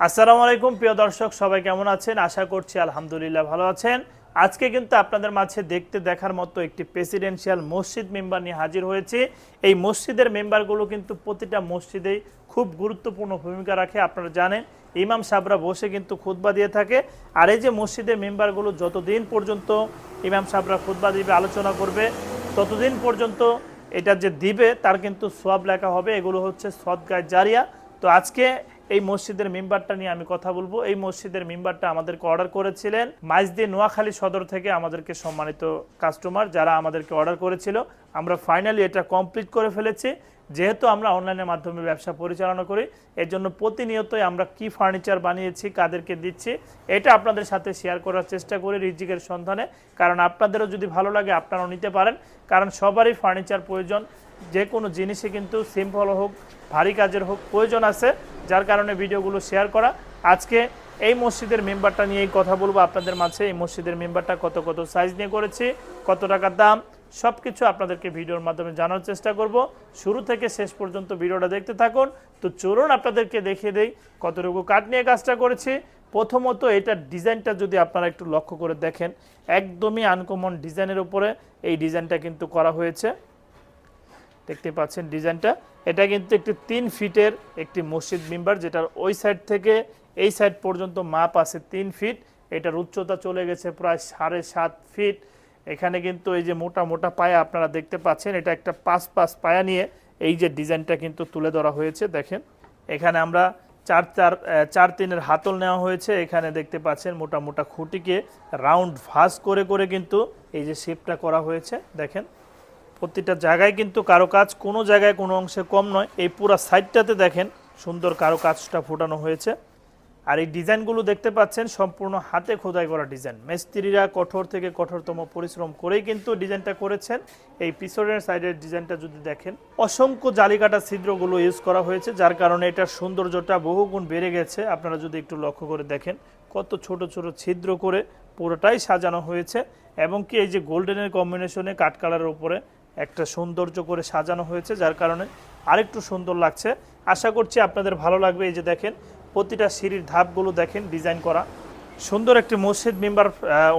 আসসালামু আলাইকুম, প্রিয় দর্শক, সবাই কেমন আছেন? আশা করছি আলহামদুলিল্লাহ ভালো আছেন। আজকে কিন্তু আপনাদের মাঝে দেখতে দেখার মতো একটি প্রেসিডেন্সিয়াল মসজিদ মেম্বার নিয়ে হাজির হয়েছে। এই মসজিদের মেম্বারগুলো কিন্তু প্রতিটা মসজিদেই খুব গুরুত্বপূর্ণ ভূমিকা রাখে, আপনারা জানেন। ইমাম সাহরা বসে কিন্তু খুতবা দিয়ে থাকে। আর এই যে মসজিদের মেম্বারগুলো যতদিন পর্যন্ত ইমাম সাহরা খুতবা দিবে, আলোচনা করবে, ততদিন পর্যন্ত এটা যে দিবে, তার কিন্তু সব লেখা হবে। এগুলো হচ্ছে সদগায় জারিয়া। তো আজকে এই মসজিদের মেম্বারটা নিয়ে আমি কথা বলব। এই মসজিদের মেম্বারটা আমাদেরকে অর্ডার করেছিলেন মাইজদি নোয়াখালী সদর থেকে আমাদেরকে সম্মানিত কাস্টমার যারা আমাদেরকে অর্ডার করেছিল। আমরা ফাইনালি এটা কমপ্লিট করে ফেলেছি। যেহেতু আমরা অনলাইনের মাধ্যমে ব্যবসা পরিচালনা করি, এর জন্য প্রতিনিয়তই আমরা কি ফার্নিচার বানিয়েছি, কাদেরকে দিচ্ছি, এটা আপনাদের সাথে শেয়ার করার চেষ্টা করি রিজিকের সন্ধানে। কারণ আপনাদেরও যদি ভালো লাগে, আপনারাও নিতে পারেন। কারণ সবারই ফার্নিচার প্রয়োজন। যে কোনো জিনিসই কিন্তু সিম্পল হোক, ভারী কাজের হোক, প্রয়োজন আছে। যার কারণে ভিডিওগুলো শেয়ার করা। আজকে এই মসজিদের মেম্বারটা নিয়েই কথা বলব। আপনাদের মাঝে এই মসজিদের মেম্বারটা কত কত সাইজ নিয়ে করেছি, কত টাকার দাম সব কিছু আপনাদেরকে ভিডিওর মাধ্যমে জানার চেষ্টা করব। শুরু থেকে শেষ পর্যন্ত ভিডিওটা দেখতে থাকুন। তো চলুন আপনাদেরকে দেখিয়ে দেই কতটুকু কাঠ নিয়ে কাজটা করেছি। প্রথমত এটার ডিজাইনটা যদি আপনারা একটু লক্ষ্য করে দেখেন, একদমই আনকমন ডিজাইনের উপরে এই ডিজাইনটা কিন্তু করা হয়েছে। দেখতে পাচ্ছেন ডিজাইনটা। এটা কিন্তু একটি তিন ফিটের একটি মসজিদ মেম্বার, যেটার ওই সাইড থেকে এই সাইড পর্যন্ত মাপ আছে তিন ফিট। এটার উচ্চতা চলে গেছে প্রায় সাড়ে সাত ফিট। এখানে কিন্তু এই যে মোটা মোটা পায়া আপনারা দেখতে পাচ্ছেন, এটা একটা পাঁচ পাঁচ পায়া নিয়ে এই যে ডিজাইনটা কিন্তু তুলে ধরা হয়েছে, দেখেন। এখানে আমরা চার চার চার তিনের হাতল নেওয়া হয়েছে, এখানে দেখতে পাচ্ছেন মোটা মোটা খুঁটিকে রাউন্ড ভাস করে করে কিন্তু এই যে শেপটা করা হয়েছে, দেখেন। প্রতিটা জায়গায় কিন্তু কারও কাজ কোনো জায়গায় কোনো অংশে কম নয়, এই পুরো সাইডটাতে দেখেন সুন্দর কারও কাজটা ফোটানো হয়েছে। আর এই ডিজাইনগুলো দেখতে পাচ্ছেন, সম্পূর্ণ হাতে খোদাই করা ডিজাইন। মিস্ত্রিরা কঠোর থেকে কঠোরতম পরিশ্রম করেই কিন্তু ডিজাইনটা করেছেন। এই পিছনের সাইডের ডিজাইনটা যদি দেখেন, অসংখ্য জালিকাটা ছিদ্রগুলো ইউজ করা হয়েছে, যার কারণে এটার সৌন্দর্যটা বহুগুণ বেড়ে গেছে। আপনারা যদি একটু লক্ষ্য করে দেখেন, কত ছোট ছোট ছিদ্র করে পুরোটাই সাজানো হয়েছে এবং কি এই যে গোল্ডেনের কম্বিনেশনে কাঠ কালারের উপরে একটা সৌন্দর্য করে সাজানো হয়েছে, যার কারণে আরেকটু সুন্দর লাগছে। আশা করছি আপনাদের ভালো লাগবে। এই যে দেখেন প্রতিটা সিঁড়ির ধাপগুলো দেখেন, ডিজাইন করা। সুন্দর একটি মসজিদ মেম্বার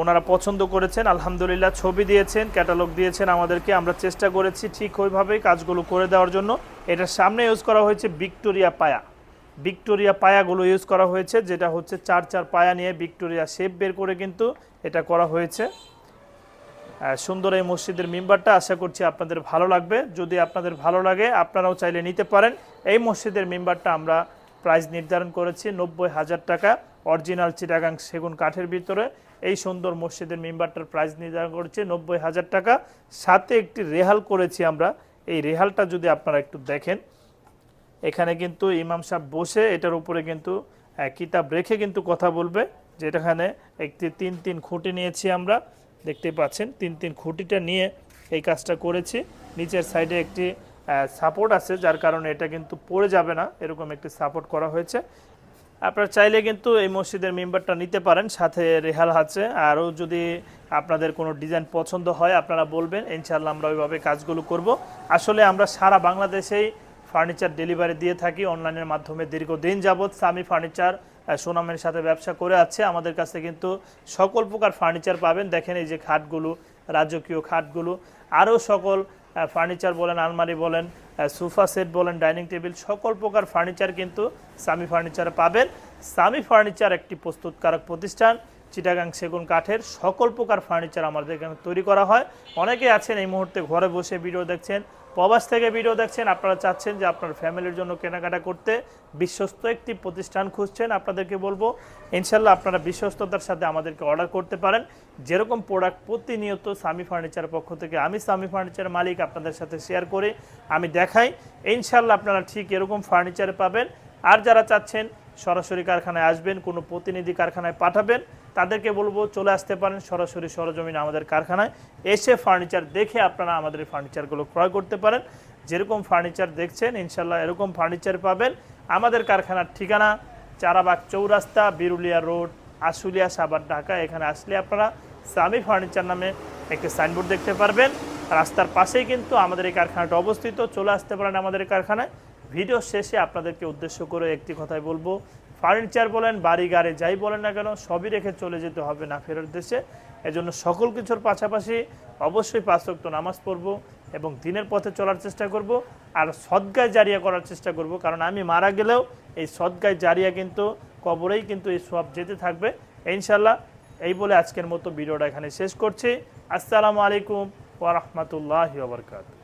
ওনারা পছন্দ করেছেন, আলহামদুলিল্লাহ ছবি দিয়েছেন, ক্যাটালগ দিয়েছেন আমাদেরকে। আমরা চেষ্টা করেছি ঠিক ওইভাবেই কাজগুলো করে দেওয়ার জন্য। এটার সামনে ইউজ করা হয়েছে ভিক্টোরিয়া পায়া। ভিক্টোরিয়া পায়াগুলো ইউজ করা হয়েছে, যেটা হচ্ছে চার চার পায়া নিয়ে ভিক্টোরিয়া শেপ বের করে কিন্তু এটা করা হয়েছে। সুন্দর এই মসজিদের মেম্বারটা, আশা করছি আপনাদের ভালো লাগবে। যদি আপনাদের ভালো লাগে, আপনারাও চাইলে নিতে পারেন। এই মসজিদের মেম্বারটা আমরা প্রাইস নির্ধারণ করেছি নব্বই হাজার টাকা। অরিজিনাল চিটাগাং সেগুন কাঠের ভিতরে এই সুন্দর মসজিদের মেম্বারটার প্রাইস নির্ধারণ করেছি নব্বই হাজার টাকা। সাথে একটি রেহাল করেছি আমরা। এই রেহালটা যদি আপনারা একটু দেখেন, এখানে কিন্তু ইমাম সাহেব বসে এটার উপরে কিন্তু কিতাব রেখে কিন্তু কথা বলবে, যেটাখানে একটি তিন তিন খুঁটি নিয়েছি আমরা। দেখতে পাচ্ছেন, তিন তিন খুঁটিটা নিয়ে এই কাজটা করেছি। নিচের সাইডে একটি সাপোর্ট আছে, যার কারণে এটা কিন্তু পড়ে যাবে না, এরকম একটি সাপোর্ট করা হয়েছে। আপনারা চাইলে কিন্তু এই মসজিদের মেম্বারটা নিতে পারেন, সাথে রেহাল আছে। আরও যদি আপনাদের কোনো ডিজাইন পছন্দ হয়, আপনারা বলবেন ইনশাল্লাহ আমরা ওইভাবে কাজগুলো করব। আসলে আমরা সারা বাংলাদেশেই ফার্নিচার ডেলিভারি দিয়ে থাকি, অনলাইনের মাধ্যমে দীর্ঘদিন যাবৎ সামি ফার্নিচার সুনামের সাথে ব্যবসা করে আছে। আমাদের কাছে কিন্তু সকল প্রকার ফার্নিচার পাবেন। দেখেন এই যে খাটগুলো, রাজকীয় খাটগুলো, আরও সকল ফার্নিচার বলেন, আলমারি বলেন সোফা সেট বলেন ডাইনিং টেবিল সকল প্রকার ফার্নিচার কিন্তু সামি ফার্নিচারে পাবেন। সামি ফার্নিচার একটি প্রস্তুতকারক প্রতিষ্ঠান, চিটাগাং সেগুন কাঠের সকল প্রকার ফার্নিচার আমাদের এখানে তৈরি করা হয়। অনেকে আছেন এই মুহূর্তে ঘরে বসে ভিডিও দেখছেন প্রবাস থেকে ভিডিও দেখছেন, আপনারা চাচ্ছেন যে আপনার ফ্যামিলির জন্য কেনাকাটা করতে বিশ্বস্ত একটি প্রতিষ্ঠান খুঁজছেন, আপনাদেরকে বলব ইনশাল্লাহ আপনারা বিশ্বস্ততার সাথে আমাদেরকে অর্ডার করতে পারেন। যেরকম প্রোডাক্ট প্রতিনিয়ত সামি ফার্নিচার পক্ষ থেকে আমি সামি ফার্নিচার মালিক আপনাদের সাথে শেয়ার করে, আমি দেখাই। ইনশাল্লাহ আপনারা ঠিক এরকম ফার্নিচার পাবেন। আর যারা চাচ্ছেন সরাসরি কারখানায় আসবেন, কোনো প্রতিনিধি কারখানায় পাঠাবেন, তাদেরকে বলব চলে আসতে পারেন সরাসরি সরজমিন আমাদের কারখানায়। এসে ফার্নিচার দেখে আপনারা আমাদের ফার্নিচারগুলো ক্রয় করতে পারেন। যেরকম ফার্নিচার দেখছেন ইনশাল্লাহ এরকম ফার্নিচার পাবেন। আমাদের কারখানার ঠিকানা, চারাবাগ চৌরাস্তা, বিরুলিয়া রোড, আশুলিয়া সাবার ঢাকা। এখানে আসলে আপনারা সামি ফার্নিচার নামে একটি সাইনবোর্ড দেখতে পারবেন। রাস্তার পাশেই কিন্তু আমাদের এই কারখানাটা অবস্থিত। চলে আসতে পারেন আমাদের কারখানায়। ভিডিও শেষে আপনাদেরকে উদ্দেশ্য করে একটি কথাই বলব। ফার্নিচার বলেন, বাড়ি, গাড়ি, যাই বলেন না কেন, সবই রেখে চলে যেতে হবে না ফেরত দেশে। এজন্য সকল কিছুর পাশাপাশি অবশ্যই পাঁচ ওয়াক্ত নামাজ পড়ব এবং দিনের পথে চলার চেষ্টা করব আর সদ্গায় জারিয়া করার চেষ্টা করব। কারণ আমি মারা গেলেও এই সদ্গায় জারিয়া কিন্তু, কবরেই কিন্তু এই সব যেতে থাকবে। ইনশাল্লাহ এই বলে আজকের মতো ভিডিওটা এখানে শেষ করছি। আসসালামু আলাইকুম ওয়া রাহমাতুল্লাহি ওয়া বারাকাতুহু।